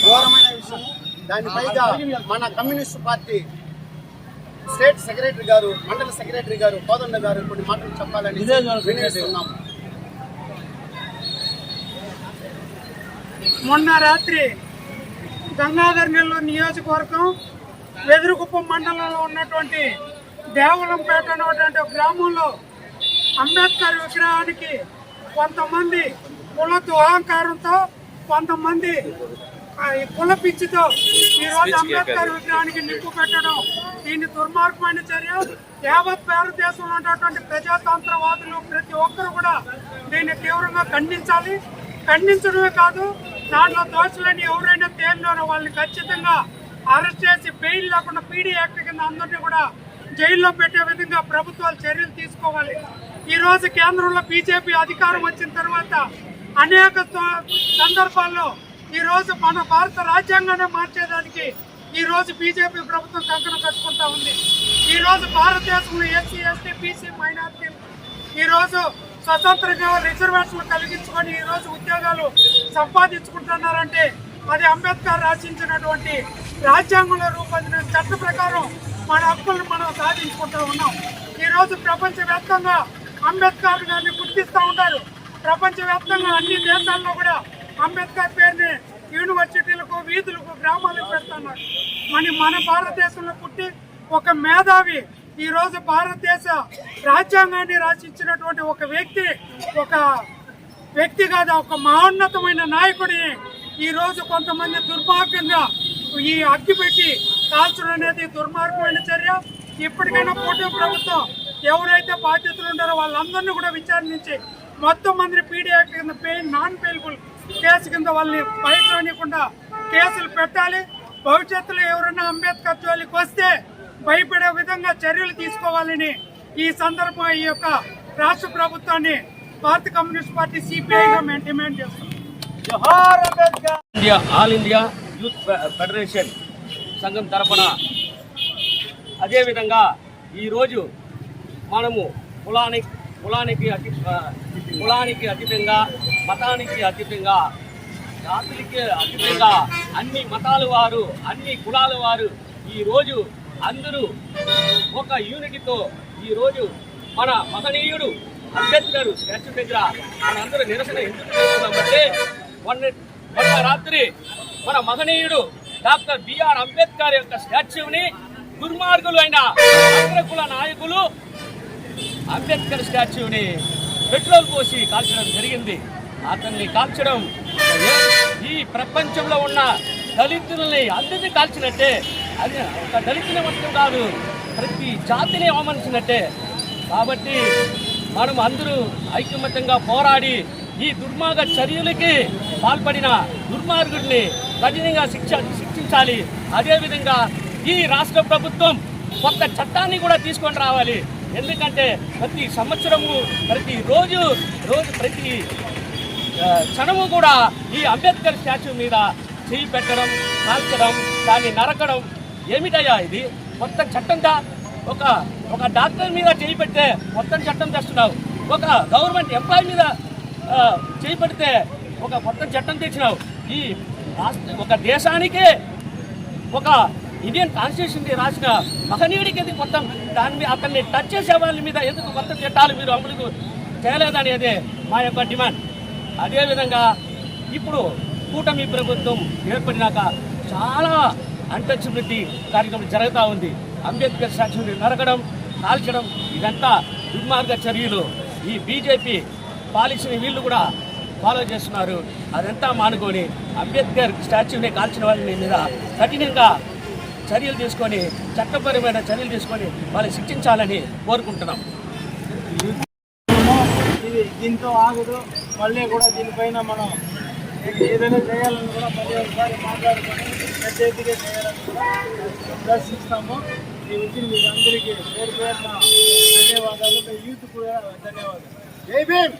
ఘోరమైన విషయం దాని పైగా మన కమ్యూనిస్ట్ పార్టీ స్టేట్ సెక్రటరీ గారు మండల సెక్రటరీ గారు కోదండ గారు కొన్ని మాటలు చెప్పాలని వినియోగిస్తున్నాము మొన్న రాత్రి గంగాధర్ నెల్లూరు నియోజకవర్గం వెదురుగుప్పం మండలంలో ఉన్నటువంటి దేవలంపేట అనేటువంటి గ్రామంలో అంబేద్కర్ విగ్రహానికి కొంతమంది కుల దుహాంకారంతో కొంతమంది కుల పిచ్చితో ఈ రోజు అంబేద్కర్ విగ్రహానికి నిప్పు పెట్టడం దీన్ని దుర్మార్గమైన చర్య. యావత్ భారతదేశంలో ఉన్నటువంటి ప్రజాతంత్రవాదులు ప్రతి ఒక్కరు కూడా దీన్ని తీవ్రంగా ఖండించాలి. ఖండించడమే కాదు దాంట్లో దోషులని ఎవరైనా తేలినారో వాళ్ళని ఖచ్చితంగా అరెస్ట్ చేసి బెయిల్ లేకుండా పీడీ యాక్ట్ కింద అందరినీ కూడా జైల్లో పెట్టే విధంగా ప్రభుత్వాలు చర్యలు తీసుకోవాలి. ఈరోజు కేంద్రంలో బీజేపీ అధికారం వచ్చిన తర్వాత అనేక సందర్భాల్లో ఈరోజు మన భారత రాజ్యాంగాన్ని మార్చేదానికి ఈరోజు బీజేపీ ప్రభుత్వం కంకణం కట్టుకుంటా ఉంది. ఈరోజు భారతదేశంలో ఎస్సీ ఎస్టీ బీసీ మైనార్టీ ఈరోజు స్వతంత్రంగా రిజర్వేషన్లు కలిగించుకొని ఈరోజు ఉద్యోగాలు సంపాదించుకుంటున్నారంటే అది అంబేద్కర్ రచించినటువంటి రాజ్యాంగంలో రూపొందిన చట్ట ప్రకారం మన హక్కులను మనం సాధించుకుంటూ ఉన్నాం. ఈరోజు ప్రపంచవ్యాప్తంగా అంబేద్కర్ గారిని గుర్తిస్తూ ఉంటారు ప్రపంచవ్యాప్తంగా అన్ని దేశాల్లో కూడా అంబేద్కర్ పేరుని యూనివర్సిటీలకు వీధులకు గ్రామాలకు పెడుతున్నారు. మరి మన భారతదేశంలో పుట్టి ఒక మేధావి ఈరోజు భారతదేశ రాజ్యాంగాన్ని రచించినటువంటి ఒక వ్యక్తి ఒక వ్యక్తి కాదు ఒక మహోన్నతమైన నాయకుడిని ఈరోజు కొంతమంది దుర్మార్గంగా ఈ అగ్గి పెట్టి కాల్చడం అనేది దుర్మార్గమైన చర్య. ఇప్పటికైనా పోటీ ప్రభుత్వం ఎవరైతే బాధ్యతలు ఉన్నారో వాళ్ళందరినీ కూడా విచారించి మొత్తం మందిని పీడీ యాక్ట్ కింద పే నాన్ పేలబుల్ కేసు కింద వాళ్ళని బయట రానికుండా కేసులు పెట్టాలి. భవిష్యత్తులో ఎవరైనా అంబేద్కర్ జోలికి వస్తే భయపడే విధంగా చర్యలు తీసుకోవాలని ఈ సందర్భం ఈ యొక్క రాష్ట్ర ప్రభుత్వాన్ని భారత కమ్యూనిస్ట్ పార్టీ సిపిఐగా మేము డిమాండ్ చేస్తున్నాం. India all India youth federation సంఘం తరఫున అదేవిధంగా ఈరోజు మనము కులానికి కులానికి అతి కులానికి అతీతంగా మతానికి అతీతంగా జాతులకి అతీతంగా అన్ని మతాల వారు అన్ని కులాల వారు ఈరోజు అందరూ ఒక యూనిటీతో ఈరోజు మన మహనీయుడు అంబేద్కర్ స్టాచ్యూ దగ్గర మనందరూ నిరసన ఎందుకు చేస్తున్నామంటే మొన్న మొన్న రాత్రి మన మహనీయుడు డాక్టర్ బిఆర్ అంబేద్కర్ యొక్క స్టాచ్యూని దుర్మార్గులు అయిన అగ్రకుల నాయకులు అంబేద్కర్ స్టాచ్యూని పెట్రోల్ పోసి కాల్చడం జరిగింది. అతన్ని కాల్చడం ఈ ప్రపంచంలో ఉన్న దళితులని అందరినీ కాల్చినట్టే అది ఒక దళితుని మొత్తం కాదు ప్రతి జాతిని అవమానించినట్టే. కాబట్టి మనం అందరూ ఐకమత్యంగా పోరాడి ఈ దుర్మార్గ చర్యలకి పాల్పడిన దుర్మార్గుడిని కఠినంగా శిక్ష ఆలోచించాలి. అదేవిధంగా ఈ రాష్ట్ర ప్రభుత్వం కొత్త చట్టాన్ని కూడా తీసుకొని రావాలి. ఎందుకంటే ప్రతి సంవత్సరము ప్రతి రోజు రోజు ప్రతి క్షణము కూడా ఈ అంబేద్కర్ స్టాచ్యూ మీద చేయి పెట్టడం కాల్చడం దాన్ని నరకడం ఏమిటయ్యా ఇది? కొత్త చట్టంగా ఒక ఒక డాక్టర్ మీద చేయి పెడితే మొత్తం చట్టం తెస్తున్నావు. ఒక గవర్నమెంట్ ఎంప్లాయీ మీద చేయి పెడితే ఒక మొత్తం చట్టం తెచ్చినావు. ఈ ఒక దేశానికే ఒక ఇండియన్ కాన్స్టిట్యూషన్ రాసిన మహనీయుడికి ఎందుకు మొత్తం? దాని మీద అతన్ని టచ్ చేసే వాళ్ళ మీద ఎందుకు కొత్త చట్టాలు మీరు అమలుకు చేయలేదనేదే మా యొక్క డిమాండ్. అదేవిధంగా ఇప్పుడు కూటమి ప్రభుత్వం ఏర్పడినాక చాలా అన్టచబిలిటీ కార్యక్రమం జరుగుతూ ఉంది. అంబేద్కర్ సాక్షి నరకడం కాల్చడం ఇదంతా దుర్మార్గ చర్యలు. ఈ బీజేపీ పాలిసిన వీళ్ళు కూడా ఫాలో చేస్తున్నారు. అదంతా మానుకొని అంబేద్కర్ స్టాచ్యూని కాల్చిన వాళ్ళ మీద కఠినంగా చర్యలు తీసుకొని చట్టపరమైన చర్యలు తీసుకొని వాళ్ళని శిక్షించాలని కోరుకుంటున్నాం. ఇది దీంతో ఆగదు. మళ్ళీ కూడా దీనిపైన మనం ఏదైనా చేయాలని కూడా మళ్ళీ ఒకసారి మాట్లాడుకొని చేతిగా చేయాలని కూడా దర్శిస్తాము ఈ వచ్చిన మీకు అందరికీ పేరు పేరున ధన్యవాదాలు. మీ యూత్ కూడా ధన్యవాదాలు. జై భీమ్!